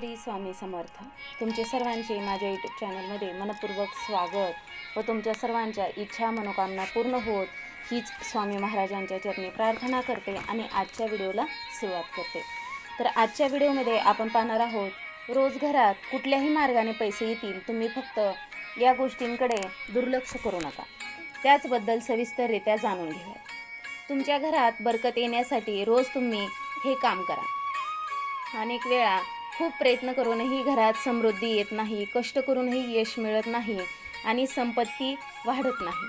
श्री स्वामी समर्थ. तुमचे सर्वांचे माझ्या यूट्यूब चॅनलमध्ये मनपूर्वक स्वागत व तुमच्या सर्वांच्या इच्छा मनोकामना पूर्ण होत हीच स्वामी महाराजांच्या चरणी प्रार्थना करते आणि आजच्या व्हिडिओला सुरुवात करते. तर आजच्या व्हिडिओमध्ये आपण पाहणार आहोत रोज घरात कुठल्याही मार्गाने पैसे येतील तुम्ही फक्त या गोष्टींकडे दुर्लक्ष करू नका. त्याचबद्दल सविस्तररित्या जाणून घेऊया तुमच्या घरात बरकत येण्यासाठी रोज तुम्ही हे काम करा. अनेक वेळा खूप प्रयत्न करूनही घरात समृद्धी येत नाही कष्ट करूनही यश मिळत नाही आणि संपत्ती वाढत नाही.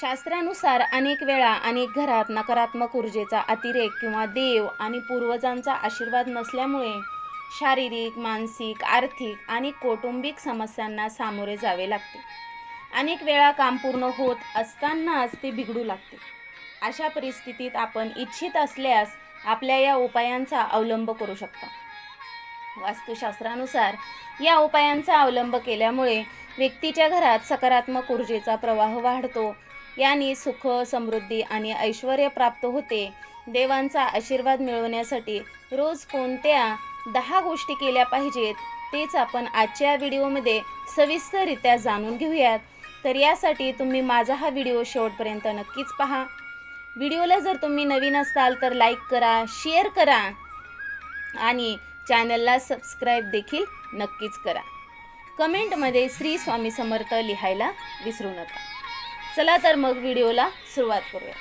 शास्त्रानुसार अनेक वेळा अनेक घरात नकारात्मक ऊर्जेचा अतिरेक किंवा देव आणि पूर्वजांचा आशीर्वाद नसल्यामुळे शारीरिक मानसिक आर्थिक आणि कौटुंबिक समस्यांना सामोरे जावे लागते. अनेक वेळा काम पूर्ण होत असतानाच ते बिघडू लागते. अशा परिस्थितीत आपण इच्छित असल्यास आपल्या या उपायांचा अवलंब करू शकता. वास्तुशास्त्रानुसार या उपायांचा अवलंब केल्यामुळे व्यक्तीच्या घरात सकारात्मक ऊर्जेचा प्रवाह वाढतो. याने सुख समृद्धी आणि ऐश्वर प्राप्त होते. देवांचा आशीर्वाद मिळवण्यासाठी रोज कोणत्या दहा गोष्टी केल्या पाहिजेत तेच आपण आजच्या व्हिडिओमध्ये सविस्तररित्या जाणून घेऊयात. तर यासाठी तुम्ही माझा हा व्हिडिओ शेवटपर्यंत नक्कीच पहा. व्हिडिओला जर तुम्ही नवीन असाल तर लाईक करा शेअर करा आणि चॅनलला सबस्क्राईब देखील नक्कीच करा. कमेंटमध्ये श्री स्वामी समर्थ लिहायला विसरू नका. चला तर मग व्हिडिओला सुरुवात करूया.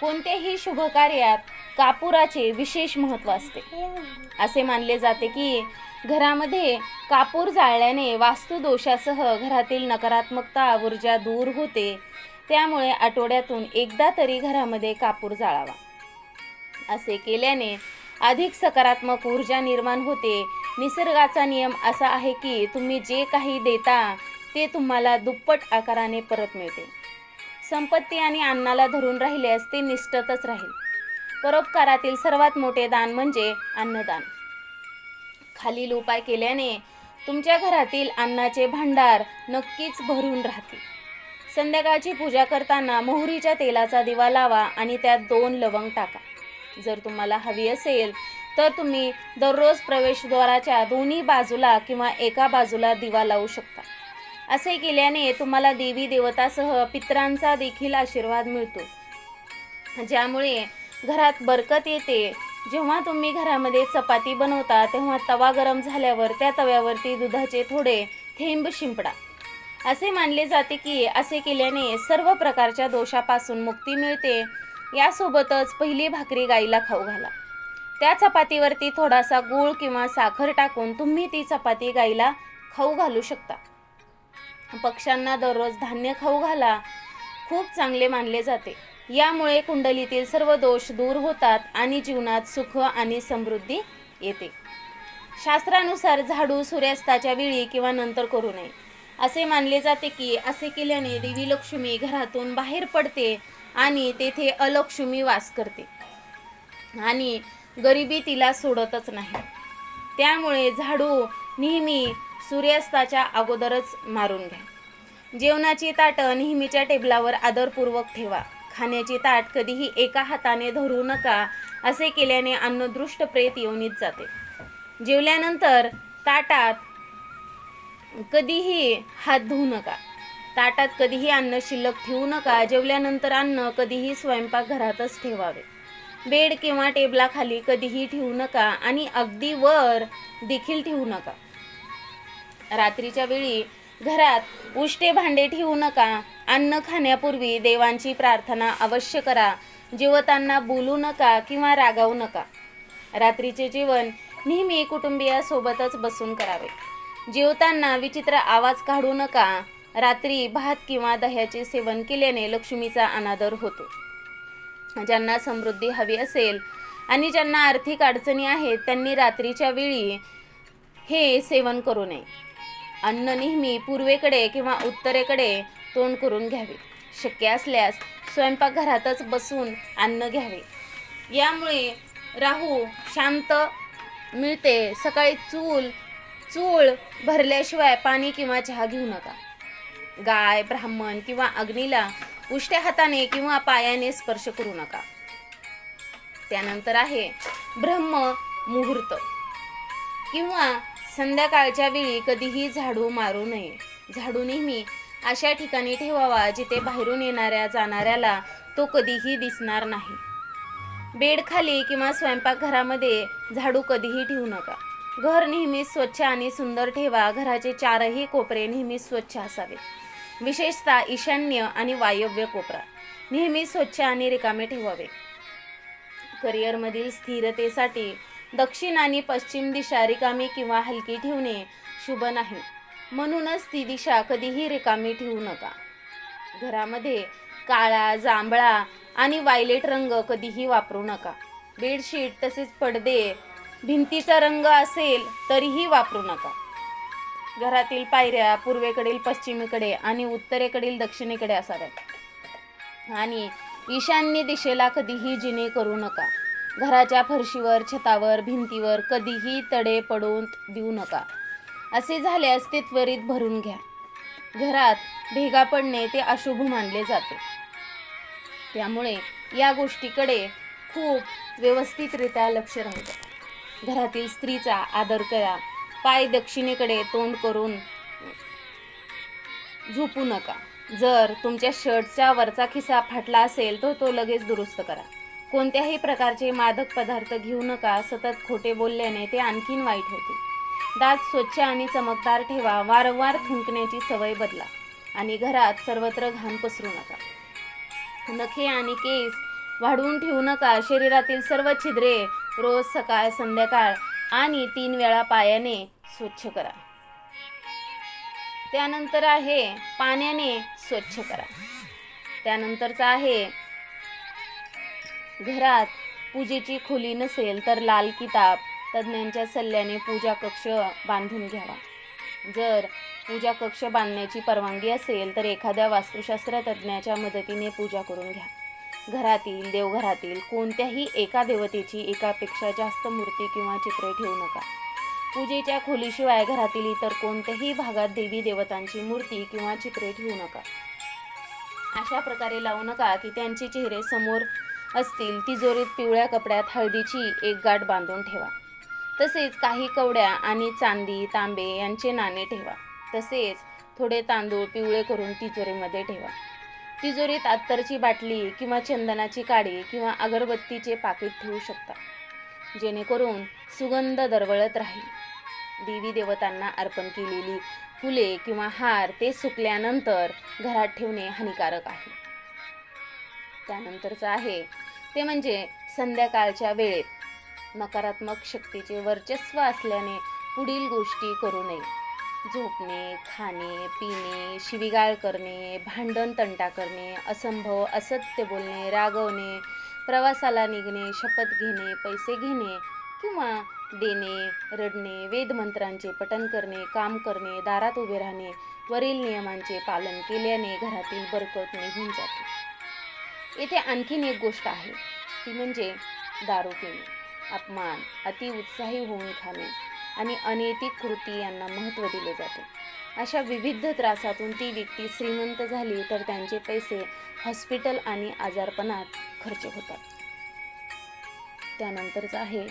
कोणत्याही शुभकार्यात कापुराचे विशेष महत्त्व असते. असे मानले जाते की घरामध्ये कापूर जाळल्याने वास्तुदोषासह घरातील नकारात्मकता ऊर्जा दूर होते. त्यामुळे आठवड्यातून एकदा तरी घरामध्ये कापूर जाळावा. असे केल्याने अधिक सकारात्मक ऊर्जा निर्माण होते. निसर्गाचा नियम असा आहे की तुम्ही जे काही देता ते तुम्हाला दुप्पट आकाराने परत मिळते. संपत्ती आणि अन्नाला धरून राहिल्यास ते निष्ठतच राहील. परोपकारातील सर्वात मोठे दान म्हणजे अन्नदान. खालील उपाय केल्याने तुमच्या घरातील अन्नाचे भांडार नक्कीच भरून राहतील. संध्याकाळची पूजा करताना मोहरीच्या तेलाचा दिवा लावा आणि त्यात दोन लवंग टाका. जर तुम्हाला हवी असेल तर तुम्ही दररोज प्रवेशद्वाराच्या दोन्ही बाजूला किंवा एका बाजूला दिवा लावू शकता. असे केल्याने तुम्हाला देवी देवतासह पितरांचा देखील आशीर्वाद मिळतो. ज्यामुळे घरात बरकत येते. जेव्हा तुम्ही घरामध्ये चपाती बनवता तेव्हा तवा गरम झाल्यावर त्या तव्यावरती दुधाचे थोडे थेंब शिंपडा. असे मानले जाते की असे केल्याने सर्व प्रकारच्या दोषापासून मुक्ती मिळते. यासोबतच पहिली भाकरी गाईला खाऊ घाला. त्या चपातीवरती थोडासा गूळ किंवा साखर टाकून तुम्ही ती चपाती गाईला खाऊ घालू शकता. पक्ष्यांना दररोज धान्य खाऊ घाला. खूप चांगले मानले जाते. यामुळे कुंडलीतील सर्व दोष दूर होतात आणि जीवनात सुख आणि समृद्धी येते. शास्त्रानुसार झाडू सूर्यास्ताच्या वेळी किंवा नंतर करू नये. असे मानले जाते की असे केल्याने देवी लक्ष्मी घरातून बाहेर पडते आणि तेथे अलक्ष्मी वास करते. आणि गरिबी तिला सोडतच नाही. त्यामुळे झाडू नेहमी सूर्यास्ताच्या अगोदरच मारून घ्या. जेवणाची ताटं नेहमीच्या टेबलावर आदरपूर्वक ठेवा. खाण्याची ताट कधीही एका हाताने धरू नका असे केल्याने अन्नदृष्ट प्रेत येऊनच जाते. जेवल्यानंतर ताटात कधीही हात धुवू नका. ताटात कधीही अन्न शिल्लक ठेवू नका जेवल्यानंतर अन्न कधीही स्वयंपाक घरातच ठेवावे. बेड किंवा टेबलाखाली कधीही ठेवू नका आणि अगदी वर देखील ठेवू नका. रात्रीच्या वेळी घरात उष्टे भांडे ठेवू नका. अन्न खाण्यापूर्वी देवांची प्रार्थना अवश्य करा. जेवताना बोलू नका किंवा रागावू नका. रात्रीचे जेवण नेहमी कुटुंबियासोबतच बसून करावे. जेवताना विचित्र आवाज काढू नका. रात्री भात किंवा दह्याचे सेवन केल्याने लक्ष्मीचा अनादर होतो. ज्यांना समृद्धी हवी असेल आणि ज्यांना आर्थिक अडचणी आहेत त्यांनी रात्रीच्या वेळी हे सेवन करू नये. अन्न नेहमी पूर्वेकडे किंवा उत्तरेकडे तोंड करून घ्यावे. शक्य असल्यास स्वयंपाकघरातच बसून अन्न घ्यावे. यामुळे राहू शांत मिळते. सकाळी चूल चूळ भरल्याशिवाय पाणी किंवा चहा घेऊ नका. गाय ब्राह्मण किंवा अग्नीला उष्ट्या हाताने किंवा पायाने स्पर्श करू नका. त्यानंतर आहे ब्रह्म मुहूर्त. किंवा संध्याकाळच्या वेळी कधीही झाडू मारू नये. झाडू नेहमी अशा ठिकाणी ठेवावा जिथे बाहेरून येणाऱ्या जाणाऱ्याला तो कधीही दिसणार नाही. बेडखाली किंवा स्वयंपाकघरामध्ये झाडू कधीही ठेवू नका. घर नेहमी स्वच्छ आणि सुंदर ठेवा. घराचे चारही कोपरे नेहमी स्वच्छ असावे विशेषतः ईशान्य आणि वायव्य कोपरा. नेहमी स्वच्छ आणि रिकामे ठेवावे. करिअरमधील स्थिरतेसाठी दक्षिण आणि पश्चिम दिशा रिकामी किंवा हलकी ठेवणे शुभ नाही. म्हणूनच ती दिशा कधीही रिकामी ठेवू नका. घरामध्ये काळा जांभळा आणि वायलेट रंग कधीही वापरू नका. बेडशीट तसेच पडदे भिंतीचा रंग असेल तरीही वापरू नका. घरातील पायऱ्या पूर्वेकडील पश्चिमेकडे आणि उत्तरेकडील दक्षिणेकडे असाव्यात. आणि ईशान्य दिशेला कधीही जिने करू नका. घराच्या फरशीवर छतावर भिंतीवर कधीही तडे पडून देऊ नका. असे झाल्यास ते त्वरित भरून घ्या. घरात भेगा पडणे ते अशुभ मानले जाते. त्यामुळे या गोष्टीकडे खूप व्यवस्थितरित्या लक्ष राहू द्या. घरातील स्त्रीचा आदर करा. पाय दक्षिणेकडे तोंड करून झोपू नका. जर तुमच्या शर्टचा वरचा खिसा फाटला असेल तर तो लगेच दुरुस्त करा. कोणत्याही प्रकारचे मादक पदार्थ घेऊ नका सतत खोटे बोलल्याने ते आणखीन वाईट होते. दात स्वच्छ आणि चमकदार ठेवा वारंवार थुंकण्याची सवय बदला आणि घरात सर्वत्र घाण पसरू नका. नखे आणि केस वाढवून ठेवू नका शरीरातील सर्व छिद्रे रोज सकाळ संध्याकाळ आणि तीन वेळा पायाने स्वच्छ करा. त्यानंतर आहे पाण्याने स्वच्छ करा. त्यानंतरचा आहे घरात पूजेची खोली नसेल तर लाल किताब तज्ज्ञांच्या सल्ल्याने पूजा कक्ष बांधून घ्यावा. जर पूजा कक्ष बांधण्याची परवानगी असेल तर एखाद्या वास्तुशास्त्र तज्ज्ञाच्या मदतीने पूजा करून घ्या. घरातील देवघरातील कोणत्याही एका देवतेची एकापेक्षा जास्त मूर्ती किंवा चित्रे ठेवू नका. पूजेच्या खोलीशिवाय घरातील इतर कोणत्याही भागात देवी देवतांची मूर्ती किंवा चित्रे ठेवू नका. अशा प्रकारे लावू नका की त्यांचे चेहरे समोर असतील तिजोरीत पिवळ्या कपड्यात हळदीची एक गाठ बांधून ठेवा. तसेच काही कवड्या आणि चांदी तांबे यांचे नाणे ठेवा. तसेच थोडे तांदूळ पिवळे करून तिजोरीमध्ये ठेवा. तिजोरीत अत्तरची बाटली किंवा चंदनाची काडी किंवा अगरबत्तीचे पाकिट ठेवू शकता. जेणेकरून सुगंध दरवळत राहील. देवी देवतांना अर्पण केलेली फुले किंवा हार ते सुकल्यानंतर घरात ठेवणे हानिकारक आहे. त्यानंतरचं आहे ते म्हणजे संध्याकाळच्या वेळेत नकारात्मक शक्तीचे वर्चस्व असल्याने पुढील गोष्टी करू नये. झोपणे खाणे पिणे शिवीगाळ करणे भांडण तंटा करणे असंभव असत्य बोलणे रागवणे प्रवासाला निघणे शपथ घेणे पैसे घेणे किंवा देणे रडणे वेदमंत्रांचे पठण करणे काम करणे दारात उभे राहणे वरील नियमांचे पालन केल्याने घरातील बरकत निघून जाते. येथे आणखीन एक गोष्ट आहे ती म्हणजे दारू पिणे अपमान अति उत्साही होऊन खाणे. आणि अनैतिक कृती यांना महत्त्व दिले जाते. अशा विविध त्रासातून ती व्यक्ती श्रीमंत झाली तर त्यांचे पैसे हॉस्पिटल आणि आजारपणात खर्च होतात. त्यानंतरच आहे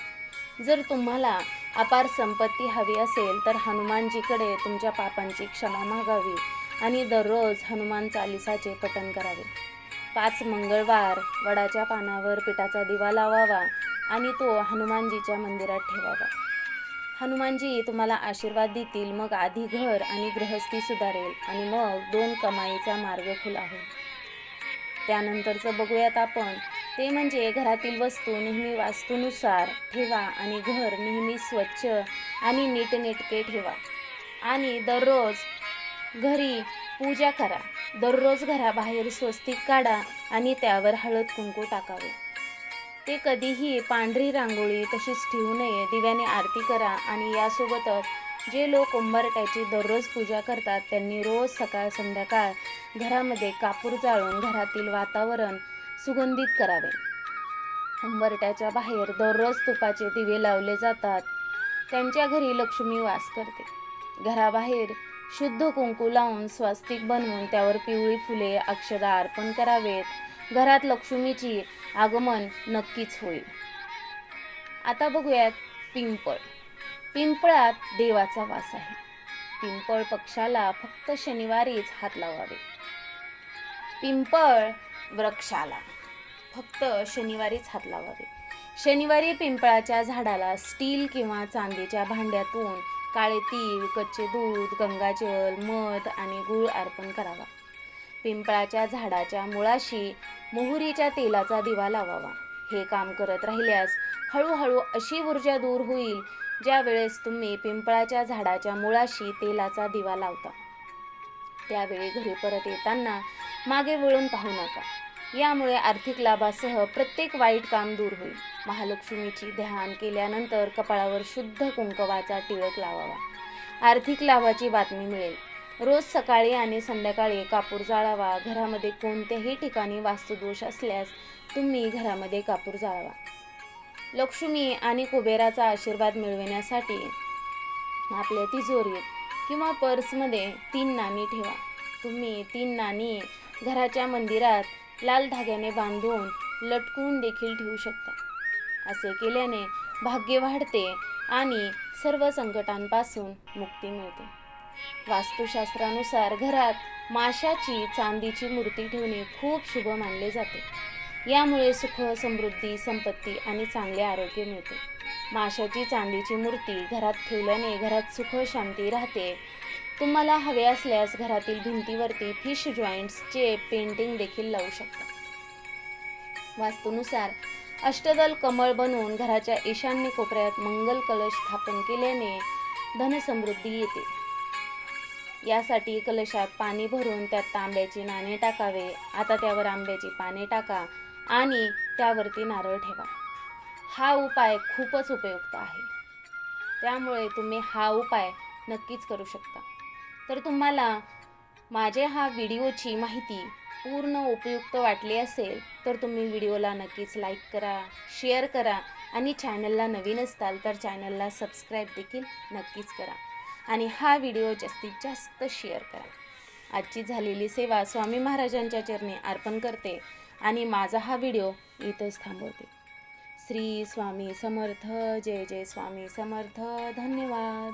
जर तुम्हाला अपार संपत्ती हवी असेल तर हनुमानजीकडे तुमच्या पापांची क्षमा मागावी आणि दररोज हनुमान चालिसाचे पठण करावे. पाच मंगळवार वडाच्या पानावर पिठाचा दिवा लावावा आणि तो हनुमानजीच्या मंदिरात ठेवावा. हनुमानजी तुम्हाला आशीर्वाद देतील मग आधी घर आणि गृहस्थी सुधारेल आणि मग दोन कमाईचा मार्ग खुला होईल. त्यानंतरचं बघूयात आपण. ते म्हणजे घरातील वस्तू नेहमी वास्तूनुसार ठेवा आणि घर नेहमी स्वच्छ आणि नीटनेटके ठेवा. आणि दररोज घरी पूजा करा. दररोज घराबाहेर स्वस्तिक काढा आणि त्यावर हळद कुंकू टाकावे. ते कधीही पांढरी रांगोळी तशीच ठेवू नये दिव्याने आरती करा आणि यासोबतच जे लोक उंबरट्याची दररोज पूजा करतात त्यांनी रोज सकाळ संध्याकाळ घरामध्ये कापूर जाळून घरातील वातावरण सुगंधित करावे. उंबरट्याच्या बाहेर दररोज तुपाचे दिवे लावले जातात. त्यांच्या घरी लक्ष्मी वास करते. घराबाहेर शुद्ध कुंकू लावून स्वास्तिक बनवून त्यावर पिवळी फुले अक्षदा अर्पण करावेत. घरात लक्ष्मीची आगमन नक्कीच होईल. आता बघूयात पिंपळ. पिंपळात देवाचा वास आहे. पिंपळ पक्षाला फक्त शनिवारीच हात लावावे. पिंपळ वृक्षाला फक्त शनिवारीच हात लावावे. शनिवारी पिंपळाच्या झाडाला स्टील किंवा चांदीच्या भांड्यातून काळे तीळ कच्चे दूध गंगाजल मध आणि गूळ अर्पण करावा. पिंपळाच्या झाडाच्या मुळाशी मोहरीच्या तेलाचा दिवा लावावा. हे काम करत राहिल्यास हळूहळू अशी ऊर्जा दूर होईल ज्या वेळेस तुम्ही पिंपळाच्या झाडाच्या मुळाशी तेलाचा दिवा लावता. त्यावेळी घरी परत येताना मागे वळून पाहू नका. यामुळे आर्थिक लाभासह प्रत्येक वाईट काम दूर होईल. महालक्ष्मीची ध्यान केल्यानंतर कपाळावर शुद्ध कुंकवाचा टिळक लावावा. आर्थिक लाभाची बातमी मिळेल. रोज सकाळी आणि संध्याकाळी कापूर जाळावा. घरामध्ये कोणत्याही ठिकाणी वास्तुदोष असल्यास तुम्ही घरामध्ये कापूर जाळावा. लक्ष्मी आणि कुबेराचा आशीर्वाद मिळविण्यासाठी आपल्या तिजोरीत किंवा पर्समध्ये तीन नाणी ठेवा. तुम्ही तीन नाणी घराच्या मंदिरात लाल धाग्याने बांधून लटकून देखील ठेवू शकता. असे केल्याने भाग्य वाढते आणि सर्व संकटांपासून मुक्ती मिळते. वास्तुशास्त्रानुसार घरात माशाची चांदीची मूर्ती ठेवणे खूप शुभ मानले जाते. यामुळे सुख समृद्धी संपत्ती आणि चांगले आरोग्य मिळते. माशाची चांदीची मूर्ती घरात ठेवल्याने घरात सुख शांती राहते. तुम्हाला हवे असल्यास घरातील भिंतीवरती फिश जॉईंट्सचे पेंटिंग देखील लावू शकता. वास्तूनुसार अष्टदल कमळ बनवून घराच्या ईशान्य कोपऱ्यात मंगल कलश स्थापन केल्याने धनसमृद्धी येते. यासाठी कलशात पाणी भरून त्यात तांब्याची नाणे टाकावे. आता त्यावर आंब्याची पाने टाका आणि त्यावरती नारळ ठेवा. हा उपाय खूपच उपयुक्त आहे. त्यामुळे तुम्ही हा उपाय नक्कीच करू शकता. तर तुम्हाला माझे हा व्हिडिओची माहिती पूर्ण उपयुक्त वाटली असेल तर तुम्ही व्हिडिओला नक्कीच लाईक करा शेअर करा आणि चॅनलला नवीन असताल तर चॅनलला सबस्क्राईब देखील नक्कीच करा. आणि हा व्हिडिओ जास्तीत जास्त शेअर करा. आजची झालेली सेवा स्वामी महाराजांच्या चरणी अर्पण करते आणि माझा हा व्हिडिओ इथंच थांबवते. श्री स्वामी समर्थ जय जय स्वामी समर्थ धन्यवाद.